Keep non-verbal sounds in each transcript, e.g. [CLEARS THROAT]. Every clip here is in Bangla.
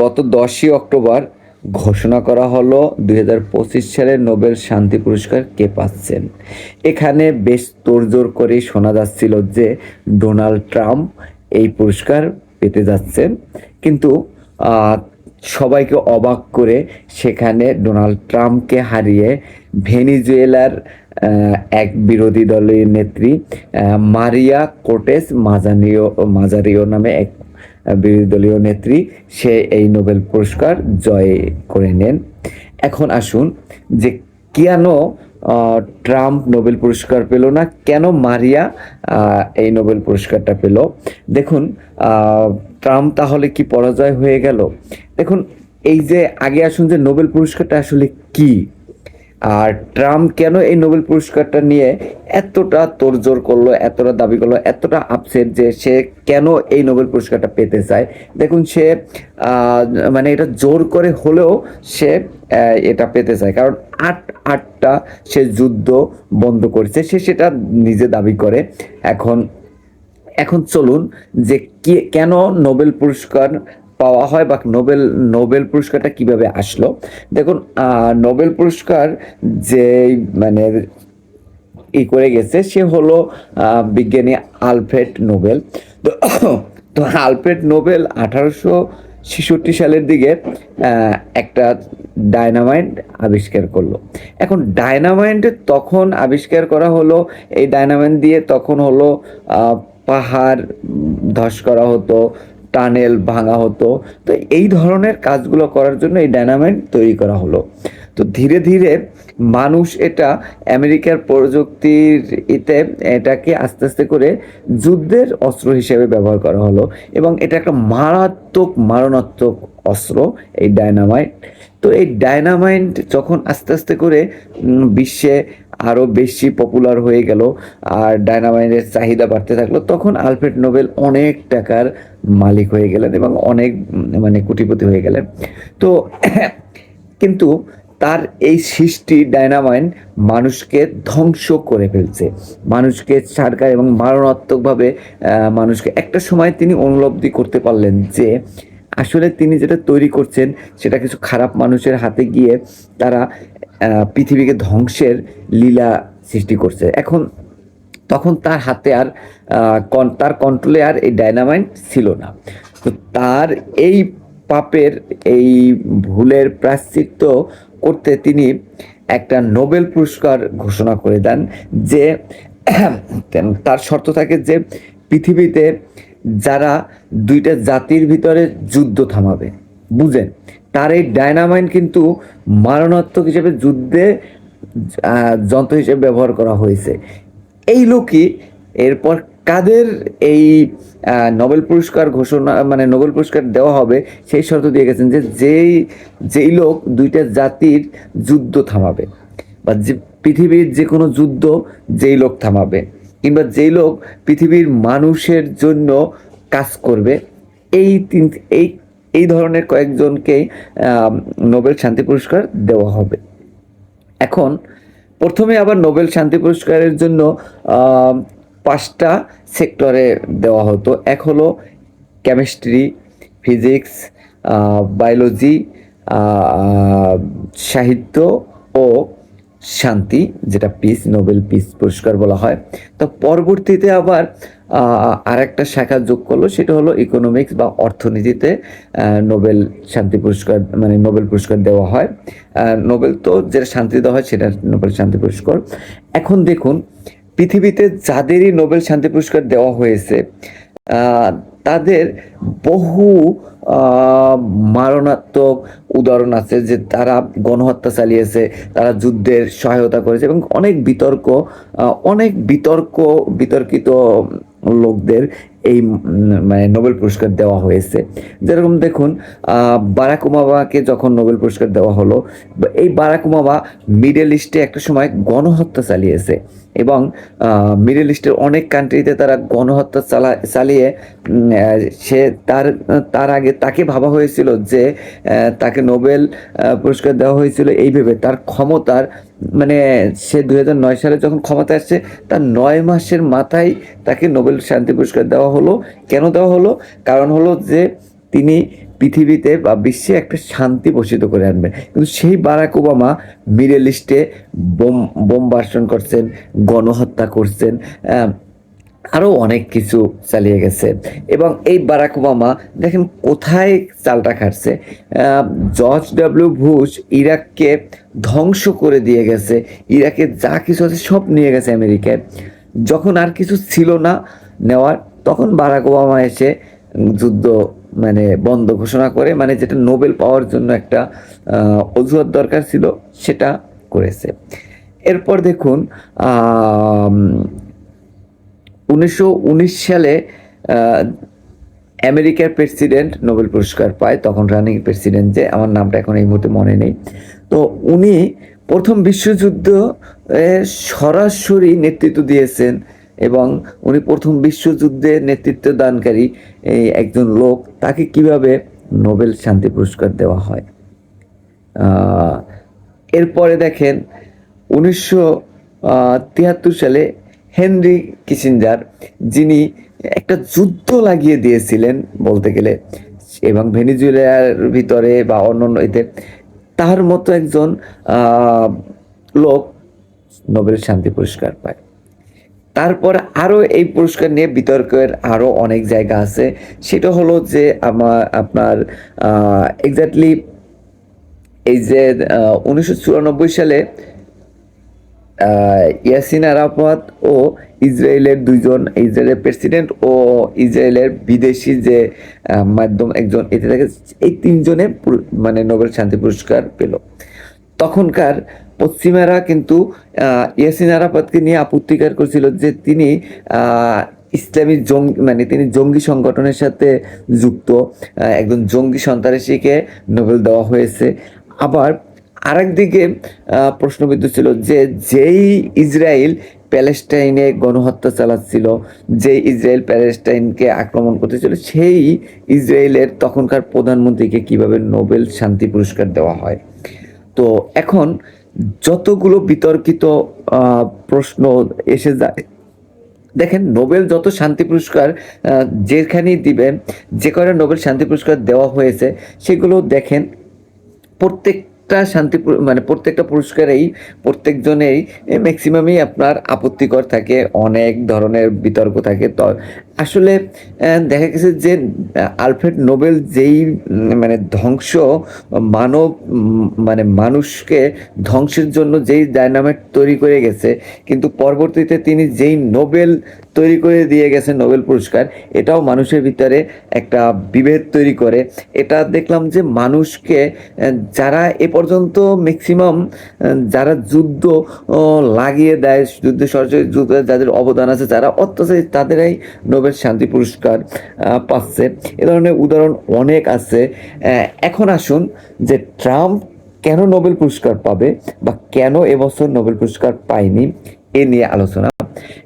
গত দশই অক্টোবর ঘোষণা করা হলো দু হাজার পঁচিশ সালের নোবেল শান্তি পুরস্কার কে পাচ্ছেন। এখানে বেশ তোড়জোড় করে শোনা যাচ্ছিল যে ডোনাল্ড ট্রাম্প এই পুরস্কার পেতে যাচ্ছেন। কিন্তু সবাইকে অবাক করে সেখানে ডোনাল্ড ট্রাম্পকে হারিয়ে ভেনিজুয়েলার এক বিরোধী দলের নেত্রী মারিয়া কোটেস মাজানিও, মাজারিও নামে এক বিরোধী দলীয় নেত্রী, সে এই নোবেল পুরস্কার জয় করে নেন। এখন আসুন যে কেন ট্রাম্প নোবেল পুরস্কার পেল না, কেন মারিয়া এই নোবেল পুরস্কারটা পেল? দেখুন ট্রাম্প তাহলে কি পরাজয় হয়ে গেল? দেখুন, এই যে আগে আসুন যে নোবেল পুরস্কারটা আসলে কি? আর ট্রাম্প কেন এই নোবেল পুরস্কারটা নিয়ে এতটা তোড়জোড় করল, এতটা দাবি করল, এতটা আপসেট যে সে কেন এই নোবেল পুরস্কারটা পেতে চায়? দেখুন, সে মানে এটা জোর করে হলেও সে এটা পেতে চায়। কারণ আট, আটটা সে যুদ্ধ বন্ধ করেছে, সে সেটা নিজে দাবি করে। এখন এখন চলুন যে কেন নোবেল পুরস্কার পাওয়া হয় বা নোবেল নোবেল পুরস্কারটা কীভাবে আসলো? দেখুন নোবেল পুরস্কার যে মানে ই করে গেছে, সে হলো বিজ্ঞানী আলফ্রেড নোবেল। তো তো আলফ্রেড নোবেল আঠারোশো ছেষট্টি সালের দিকে একটা ডায়নামাইট আবিষ্কার করল। এখন ডায়নামাইট তখন আবিষ্কার করা হলো, এই ডায়নামাইট দিয়ে তখন হলো পাহাড় ধস করা হতো টানেল ভাঙা হতো। তো এই ধরনের কাজগুলো করার জন্য এই ডায়নামাইট তৈরি করা হলো। তো ধীরে ধীরে মানুষ এটা আমেরিকার প্রযুক্তির এতে এটাকে আস্তে আস্তে করে যুদ্ধের অস্ত্র হিসেবে ব্যবহার করা হলো এবং এটা একটা মারাত্মক, মারণাত্মক অস্ত্র এই ডায়নামাইট। তো এই ডায়নামাইট যখন আস্তে আস্তে করে বিশ্বে আরও বেশি পপুলার হয়ে গেল আর ডায়নামাইনের চাহিদা বাড়তে থাকল, তখন আলফ্রেড নোবেল অনেক টাকার মালিক হয়ে গেলেন এবং অনেক মানে কোটিপতি হয়ে গেলেন। তো [CLEARS THROAT] কিন্তু তার এই সৃষ্টি ডায়নামাইন মানুষকে ধ্বংস করে ফেলছে। মানুষকে ছাড়কার এবং মারণাত্মকভাবে মানুষকে একটা সময় তিনি অনুলব্ধি করতে পারলেন যে আসলে তিনি যেটা তৈরি করছেন, সেটা কিছু খারাপ মানুষের হাতে গিয়ে তারা পৃথিবীকে ধ্বংসের লীলা সৃষ্টি করছে। এখন তখন তার হাতে আর তার কন্ট্রোলে আর এই ডায়নামাইট ছিল না। তো তার এই পাপের, এই ভুলের প্রাশ্চিত্য করতে তিনি একটা নোবেল পুরস্কার ঘোষণা করে দেন যে তার শর্ত থাকে যে পৃথিবীতে যারা দুইটা জাতির ভিতরে যুদ্ধ থামাবে। বুঝেন তার এই ডায়নামাইন কিন্তু মারণাত্মক হিসেবে যুদ্ধে যন্ত্র হিসেবে ব্যবহার করা হয়েছে। এই লোকই এরপর কাদের এই নোবেল পুরস্কার ঘোষণা মানে নোবেল পুরস্কার দেওয়া হবে সেই শর্ত দিয়ে গেছেন যে যেই যেই লোক দুইটা জাতির যুদ্ধ থামাবে বা যে পৃথিবীর যে কোনো যুদ্ধ যেই লোক থামাবে কিংবা যেই লোক পৃথিবীর মানুষের জন্য কাজ করবে, এই তিন, এই এই ধরনের কয়েকজনকেই আহ, নোবেল শান্তি পুরস্কার দেওয়া হবে। এখন প্রথমে আবার নোবেল শান্তি পুরস্কারের জন্য পাঁচটা সেক্টরে দেওয়া হতো। এক হলো কেমিস্ট্রি ফিজিক্স বায়োলজি সাহিত্য ও শান্তি যেটা পিস নোবেল পিস পুরস্কার বলা হয়। তো পরবর্তীতে আবার আর একটা শাখা যোগ করল, সেটা হলো ইকোনমিক্স বা অর্থনীতিতে নোবেল শান্তি পুরস্কার মানে নোবেল পুরস্কার দেওয়া হয়। নোবেল তো যেটা শান্তি দেওয়া হয় সেটা নোবেল শান্তি পুরস্কার। এখন দেখুন, পৃথিবীতে যাদেরই নোবেল শান্তি পুরস্কার দেওয়া হয়েছে তাদের বহু মারণাত্মক উদাহরণ আছে যে তারা গণহত্যা চালিয়েছে, তারা যুদ্ধের সহায়তা করেছে এবং অনেক বিতর্ক অনেক বিতর্ক, বিতর্কিত লোকদের এই মানে নোবেল পুরস্কার দেওয়া হয়েছে। যেরকম দেখুন বারাক ওবামাকে যখন নোবেল পুরস্কার দেওয়া হলো, এই বারাক ওবামা মিডল ইস্টে একটা সময় গণহত্যা চালিয়েছে। এবং মিডল ইস্টের অনেক কান্ট্রিতে তারা গণহত্যা চালা, চালিয়ে সে তার তার আগে তাকে ভাবা হয়েছিল যে তাকে নোবেল পুরস্কার দেওয়া হয়েছিল এই ভেবে। তার ক্ষমতার মানে সে দুই নয় সালে যখন ক্ষমতায় আসছে, তার নয় মাসের মাথায় তাকে নোবেল শান্তি পুরস্কার দেওয়া হলো। কেন দেওয়া হলো? কারণ হলো যে, তিনি পৃথিবীতে বা বিশ্বে একটা শান্তি বসিত করে আনবেন। কিন্তু সেই বারাক ওবামা মিডল ইস্টে বোম বোম বর্ষণ করছেন, গণহত্যা করছেন আরও অনেক কিছু চালিয়ে গেছে। এবং এই বারাক ওবামা, দেখেন কোথায় চালটা খাটছে? জর্জ ডাব্লিউ বুশ ইরাককে ধ্বংস করে দিয়ে গেছে। ইরাকে যা কিছু আছে সব নিয়ে গেছে আমেরিকায়। যখন আর কিছু ছিল না নেওয়ার, তখন বারাক ওবামা এসে যুদ্ধ মানে বন্ধ ঘোষণা করে মানে যেটা নোবেল পাওয়ার জন্য একটা অজুহাত দরকার ছিল, সেটা করেছে। এরপর দেখুন উনিশশো উনিশ সালে আমেরিকার প্রেসিডেন্ট নোবেল পুরস্কার পায়, তখন রানিং প্রেসিডেন্ট যে, আমার নামটা এখন এই মুহূর্তে মনে নেই। তো উনি প্রথম বিশ্বযুদ্ধ সরাসরি নেতৃত্ব দিয়েছেন এবং উনি প্রথম বিশ্বযুদ্ধে নেতৃত্ব দানকারী, এই একজন লোক, তাকে কীভাবে নোবেল শান্তি পুরস্কার দেওয়া হয়। এরপরে দেখেন, উনিশশো তিয়াত্তর সালে হেনরি কিসিঞ্জার, যিনি একটা যুদ্ধ লাগিয়ে দিয়েছিলেন বলতে গেলে, এবং ভেনিজুয়েলার ভিতরে বা অন্যান্য এতে, তার মতো একজন লোক নোবেল শান্তি পুরস্কার পায়। তারপর আরও এই পুরস্কার নিয়ে বিতর্কের আরও অনেক জায়গা আছে। সেটা হলো যে আমার আপনার এক্স্যাক্টলি এই যে উনিশশো চুরানব্বই সালে ইয়াসিন আরাফাত ও ইসরায়েলের দুইজন, ইসরায়েলের প্রেসিডেন্ট ও ইসরায়েলের বিদেশি যে মাধ্যম একজন, এতে থাকে এই তিনজনে মানে নোবেল শান্তি পুরস্কার পেল। তখনকার পশ্চিমারা কিন্তু ইয়াসিন আরাফাতকে নিয়ে আপত্তিকার করছিল যে তিনি ইসলামী জঙ্গি মানে তিনি জঙ্গি সংগঠনের সাথে যুক্ত একজন জঙ্গি সন্ত্রাসীকে নোবেল দেওয়া হয়েছে। আবার আরেকদিকে প্রশ্নবিদ্ধ ছিল যে যেই ইসরায়েল প্যালেস্টাইনে গণহত্যা চালাচ্ছিল যে ইসরায়েল প্যালেস্টাইনকে আক্রমণ করতেছিল, সেই ইসরায়েলের তখনকার প্রধানমন্ত্রীকে কীভাবে নোবেল শান্তি পুরস্কার দেওয়া হয়? তো এখন যতগুলো বিতর্কিত প্রশ্ন এসে যায় দেখেন নোবেল যত শান্তি পুরস্কার যেখানেই দিবেন, যে কয়টা নোবেল শান্তি পুরস্কার দেওয়া হয়েছে, সেগুলো দেখেন প্রত্যেকটা শান্তি মানে প্রত্যেকটা পুরস্কারেই, প্রত্যেকজনেই ম্যাক্সিমামই আপনার আপত্তিকর থাকে, অনেক ধরনের বিতর্ক থাকে। তো আসলে দেখা গেছে যে, আলফ্রেড নোবেল যেই মানে ধ্বংস, মানব মানে মানুষকে ধ্বংসের জন্য যেই ডায়নামাইট তৈরি করে গেছে, কিন্তু পরবর্তীতে তিনি যেই নোবেল তৈরি করে দিয়ে গেছে নোবেল পুরস্কার। এটাও মানুষের ভিতরে একটা বিভেদ তৈরি করে। এটা দেখলাম যে মানুষকে যারা এ পর্যন্ত ম্যাক্সিমাম যারা যুদ্ধ লাগিয়ে দেয়, যুদ্ধ সরাসরি যুদ্ধে, যাদের অবদান আছে, যারা অত্যাচারী, তাদেরাই নোবেল শান্তি পুরস্কার পাচ্ছে। এ ধরনের উদাহরণ অনেক আছে। এখন আসুন যে ট্রাম্প কেন নোবেল পুরস্কার পাবে বা কেন এবছর নোবেল পুরস্কার পায়নি? এ নিয়ে আলোচনা।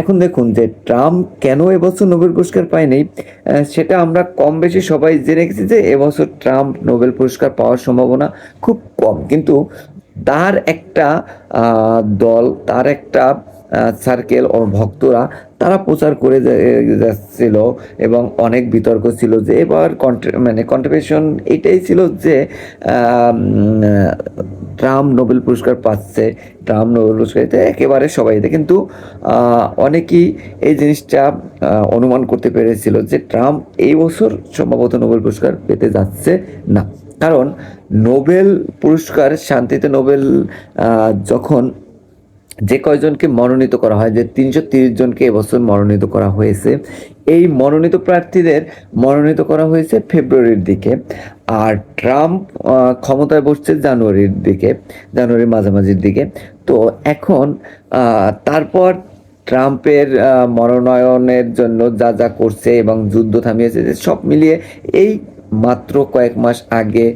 এখন দেখুন যে ট্রাম্প কেন এবছর নোবেল পুরস্কার পায়নি সেটা আমরা কম বেশি সবাই জেনে গেছি যে এবছর ট্রাম্প নোবেল পুরস্কার পাওয়ার সম্ভাবনা খুব কম। কিন্তু তার একটা দল, তার একটা সার্কেল ও ভক্তরা তারা প্রচার করে যাচ্ছিল এবং অনেক বিতর্ক ছিল যে এবার মানে কন্ট্রিবিউশন এটাই ছিল যে আম, ট্রাম্প নোবেল পুরস্কার পাচ্ছে ট্রাম্প নোবেল পুরস্কার এটা একেবারে সবাই দেয়। কিন্তু অনেকেই এই জিনিসটা অনুমান করতে পেরেছিল যে ট্রাম্প এই বছর সম্ভবত নোবেল পুরস্কার পেতে যাচ্ছে না। কারণ নোবেল পুরস্কার শান্তিতে নোবেল যখন যে কয়জনকে মনোনীত করা হয়, যে তিনশো তিরিশ জনকে এবছর মনোনীত করা হয়েছে, এই মনোনীত প্রার্থীদের মনোনীত করা হয়েছে ফেব্রুয়ারির দিকে। আর ট্রাম্প ক্ষমতায় বসছে জানুয়ারির দিকে, জানুয়ারির মাঝামাঝির দিকে। তো এখন তারপর ট্রাম্পের মনোনয়নের জন্য যা যা করছে এবং যুদ্ধ থামিয়েছে, সব মিলিয়ে এই মাত্র কয়েক মাস আগে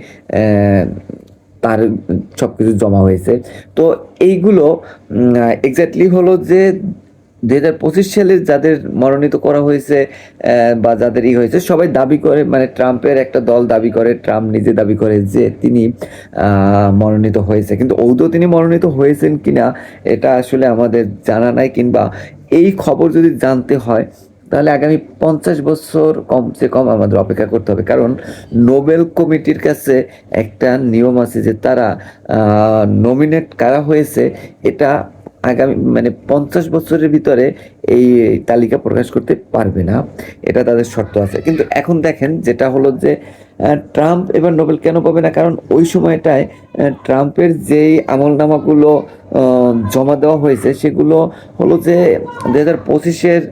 তার সব কিছু জমা হয়েছে। তো এইগুলো এক্স্যাক্টলি হলো যে দুই হাজার পঁচিশ সালে যাদের মনোনীত করা হয়েছে বা যাদের ই হয়েছে, সবাই দাবি করে মানে ট্রাম্পের একটা দল দাবি করে, ট্রাম্প নিজে দাবি করে যে তিনি মনোনীত হয়েছে। কিন্তু ঔদৌ তিনি মনোনীত হয়েছেন কিনা, এটা আসলে আমাদের জানা নাই কিংবা এই খবর যদি জানতে হয় তাহলে আগামী পঞ্চাশ বছর কমসে কম আমাদের অপেক্ষা করতে হবে। কারণ নোবেল কমিটির কাছে একটা নিয়ম আছে যে তারা নমিনেট কারা হয়েছে, এটা আগামী মানে পঞ্চাশ বছরের ভিতরে এই তালিকা প্রকাশ করতে পারবে না। এটা তাদের শর্ত আছে। কিন্তু এখন দেখেন, যেটা হলো যে ট্রাম্প এবার নোবেল কেন পাবে না? কারণ ওই সময়টায় ট্রাম্পের যেই আমলনামাগুলো জমা দেওয়া হয়েছে, সেগুলো হলো যে দু হাজার পঁচিশের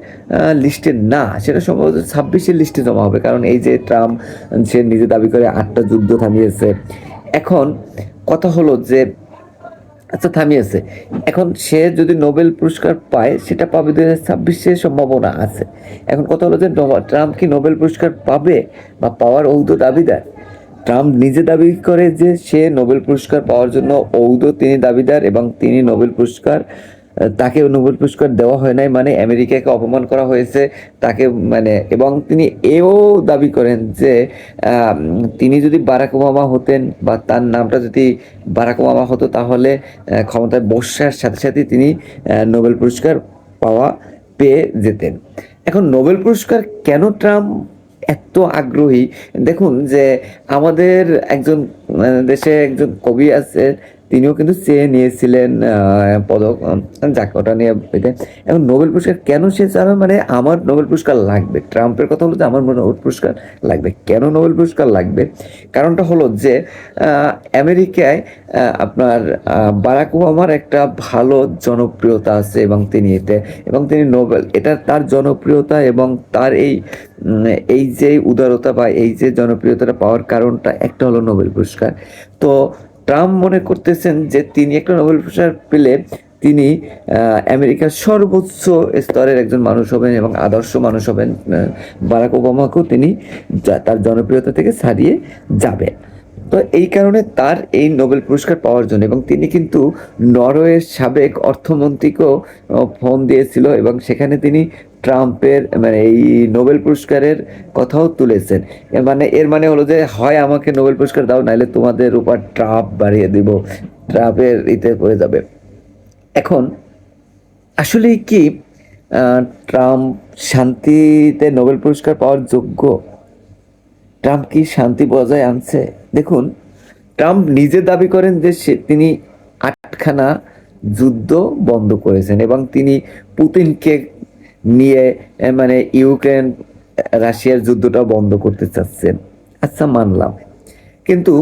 লিস্টে না। সেটা সম্ভবত ছাব্বিশের লিস্টে জমা হবে। কারণ এই যে ট্রাম্প, সে নিজে দাবি করে আটটা যুদ্ধ থামিয়েছে। এখন কথা হলো যে আচ্ছা থামিয়েছে। এখন সে যদি নোবেল পুরস্কার পায়, সেটা পাবে দু হাজার ছাব্বিশের সম্ভাবনা আছে। এখন কথা হলো যে ট্রাম্প কি নোবেল পুরস্কার পাবে বা পাওয়ার ঔদ দাবিদার? ট্রাম্প নিজে দাবি করে যে সে নোবেল পুরস্কার পাওয়ার জন্য ঔদ তিনি দাবিদার এবং তিনি নোবেল পুরস্কার তাকে নোবেল পুরস্কার দেওয়া হয় নাই মানে আমেরিকাকে অপমান করা হয়েছে তাকে মানে এবং তিনি এও দাবি করেন যে তিনি যদি বারাক ওবামা হতেন বা তার নামটা যদি বারাক ওবামা হতো তাহলে ক্ষমতায় বসার সাথে সাথে তিনি নোবেল পুরস্কার পাওয়া পেয়ে যেতেন। এখন নোবেল পুরস্কার কেন ট্রাম্প এত আগ্রহী? দেখুন যে আমাদের একজন দেশে একজন কবি আছে তিনিও কিন্তু চেয়ে নিয়েছিলেন পদক যাক, ওটা নিয়ে। এখন নোবেল পুরস্কার কেন সে চাবে? মানে আমার নোবেল পুরস্কার লাগবে। ট্রাম্পের কথা হলো যে আমার নোবেল পুরস্কার লাগবে। কেন নোবেল পুরস্কার লাগবে? কারণটা হলো যে আমেরিকায় আপনার বারাক ওবামার একটা ভালো জনপ্রিয়তা আছে এবং তিনি এতে, এবং তিনি নোবেল, এটা তার জনপ্রিয়তা এবং তার এই এই যে উদারতা বা এই যে জনপ্রিয়তাটা পাওয়ার কারণটা একটা হলো নোবেল পুরস্কার। তো ট্রাম্প মনে করতেছেন যে তিনি একটা নোবেল পুরস্কার পেলে তিনি আমেরিকার সর্বোচ্চ স্তরের একজন মানুষ হবেন এবং আদর্শ মানুষ হবেন বারাক ওবামাকেও তিনি তার জনপ্রিয়তা থেকে ছাড়িয়ে যাবেন। তো এই কারণে তার এই নোবেল পুরস্কার পাওয়ার জন্য এবং তিনি কিন্তু নরওয়ের সাবেক অর্থমন্ত্রীকেও ফোন দিয়েছিল এবং সেখানে তিনি ট্রাম্পের মানে এই নোবেল পুরস্কারের কথাও তুলেছেন। মানে এর মানে হলো যে, হয় আমাকে নোবেল পুরস্কার দাও নাহলে তোমাদের উপর ট্রাম্প বাড়িয়ে দিব। ট্রাম্পের ইতে পড়ে যাবে। এখন, আসলেই কি ট্রাম্প শান্তিতে নোবেল পুরস্কার পাওয়ার যোগ্য? ট্রাম্প কি শান্তি বজায় আনছে? দেখুন, ট্রাম্প নিজে দাবি করেন যে, সে, তিনি আটখানা যুদ্ধ বন্ধ করেছেন এবং তিনি পুতিনকে নিয়ে মানে ইউক্রেন, রাশিয়ার যুদ্ধটা বন্ধ করতে চাচ্ছেন। আচ্ছা মানলাম। কিন্তু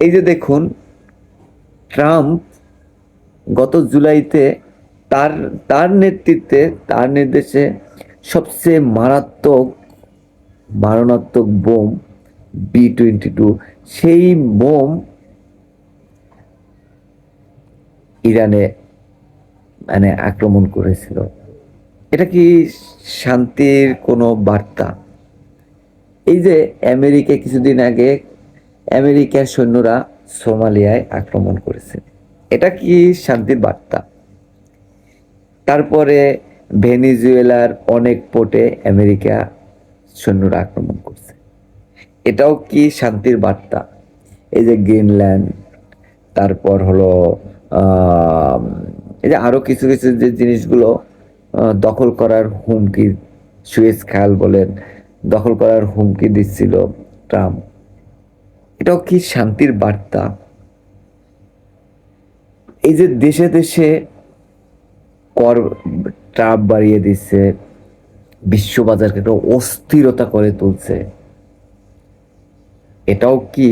এই যে দেখুন, ট্রাম্প গত জুলাইতে তার তার নেতৃত্বে, তার নির্দেশে সবচেয়ে মারাত্মক, মারণাত্মক বোম বি টোয়েন্টি টু, সেই বোম ইরানে মানে আক্রমণ করেছিল। এটা কি শান্তির কোনো বার্তা? এই যে আমেরিকা কিছুদিন আগে আমেরিকার সৈন্যরা সোমালিয়ায় আক্রমণ করেছে। এটা কি শান্তির বার্তা? তারপরে ভেনিজুয়েলার অনেক পোর্টে আমেরিকা সৈন্যরা আক্রমণ করছে। এটাও কি শান্তির বার্তা? এই যে গ্রিনল্যান্ড, তারপর হলো এই যে আরও কিছু কিছু যে জিনিসগুলো দখল করার হুমকি সুয়েজ খাল বলেন, দখল করার হুমকি দিচ্ছিল ট্রাম্প। এটাও কি শান্তির বার্তা? এই যে দেশে দেশে কর ট্রাপ বাড়িয়ে দিচ্ছে, বিশ্ববাজারকে একটা অস্থিরতা করে তুলছে, এটাও কি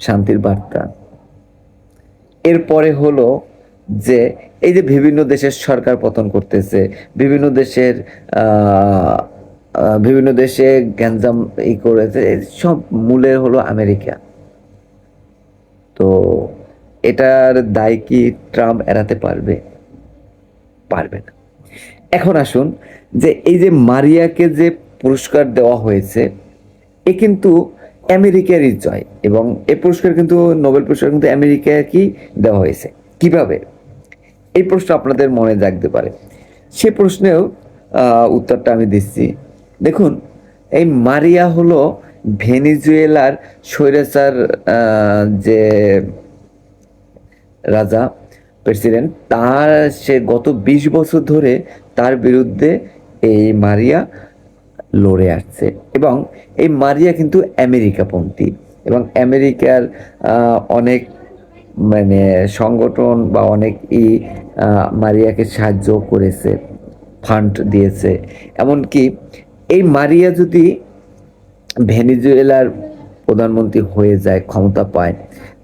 শান্তির বার্তা? এরপরে হলো যে এই যে বিভিন্ন দেশের সরকার পতন করতেছে, বিভিন্ন দেশের বিভিন্ন দেশে গ্যাঞ্জাম ই করেছে সব মূলে হলো আমেরিকা। তো এটার দায় কি ট্রাম্প এড়াতে পারবে? পারবে না। এখন আসুন যে এই যে মারিয়াকে যে পুরস্কার দেওয়া হয়েছে, এ কিন্তু আমেরিকারই জয় এবং এ পুরস্কার কিন্তু, নোবেল পুরস্কার কিন্তু আমেরিকাকেই দেওয়া হয়েছে। কীভাবে? এই প্রশ্ন আপনাদের মনে জাগতে পারে। সে প্রশ্নেও উত্তরটা আমি দিচ্ছি। দেখুন, এই মারিয়া হলো ভেনিজুয়েলার স্বৈরাচার যে রাজা, প্রেসিডেন্ট, তার সে গত বিশ বছর ধরে তার বিরুদ্ধে এই মারিয়া লড়ে আসছে। এবং এই মারিয়া কিন্তু আমেরিকাপন্থী এবং আমেরিকার অনেক মানে সংগঠন বা অনেক ই মারিয়াকে সাহায্য করেছে ফান্ড দিয়েছে। এমনকি এই মারিয়া যদি ভেনিজুয়েলার প্রধানমন্ত্রী হয়ে যায়, ক্ষমতা পায়,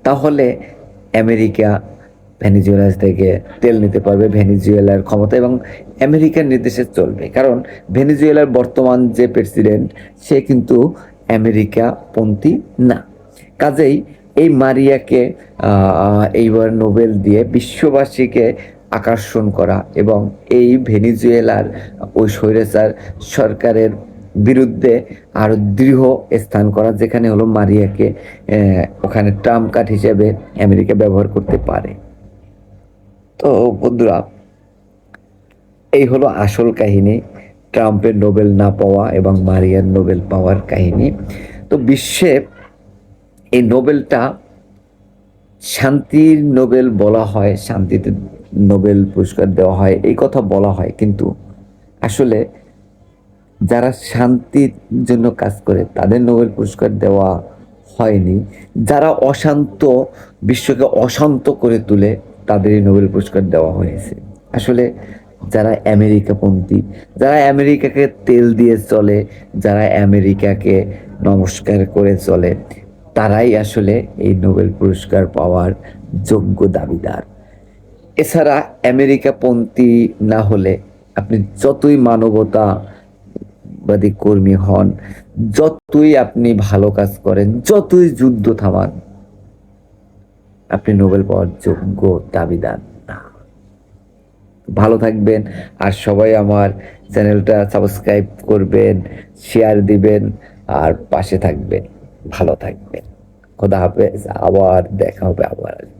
তাহলে আমেরিকা ভেনিজুয়েলা থেকে তেল নিতে পারবে, ভেনিজুয়েলার ক্ষমতা এবং আমেরিকার নির্দেশে চলবে। কারণ ভেনিজুয়েলার বর্তমান যে প্রেসিডেন্ট সে কিন্তু আমেরিকা পন্থী না। কাজেই এই মারিয়াকে এইবার নোবেল দিয়ে বিশ্ববাসীকে আকর্ষণ করা এবং এই ভেনিজুয়েলার ওই স্বৈরাচার সরকারের বিরুদ্ধে আরও দৃঢ় স্থান করা যেখানে হলো মারিয়াকে ওখানে ট্রাম্প কার্ড হিসেবে আমেরিকা ব্যবহার করতে পারে। তো বন্ধুরা, এই হলো আসল কাহিনী, ট্রাম্পের নোবেল না পাওয়া এবং মারিয়ার নোবেল পাওয়ার কাহিনী। তো বিশ্বে এই নোবেলটা শান্তির নোবেল বলা হয়, শান্তিতে নোবেল পুরস্কার দেওয়া হয়, এই কথা বলা হয়। কিন্তু আসলে যারা শান্তির জন্য কাজ করে, তাদের নোবেল পুরস্কার দেওয়া হয়নি। যারা অশান্ত, বিশ্বকে অশান্ত করে তুলে, তাদেরই নোবেল পুরস্কার দেওয়া হয়েছে। আসলে যারা আমেরিকাপন্থী, যারা আমেরিকাকে তেল দিয়ে চলে, যারা আমেরিকাকে নমস্কার করে চলে তারাই আসলে এই নোবেল পুরস্কার পাওয়ার যোগ্য দাবিদার। এছাড়া আমেরিকাপন্থী না হলে আপনি যতই মানবতাবাদী কর্মী হন, যতই আপনি ভালো কাজ করেন, যতই যুদ্ধ থামান, আপনি নোবেল পাওয়ার যোগ্য দাবিদার ভালো থাকবেন আর সবাই আমার চ্যানেলটা সাবস্ক্রাইব করবেন শেয়ার দিবেন আর পাশে থাকবেন। ভালো থাকবেন। খোদা হাফেজ আবার দেখা হবে আবার।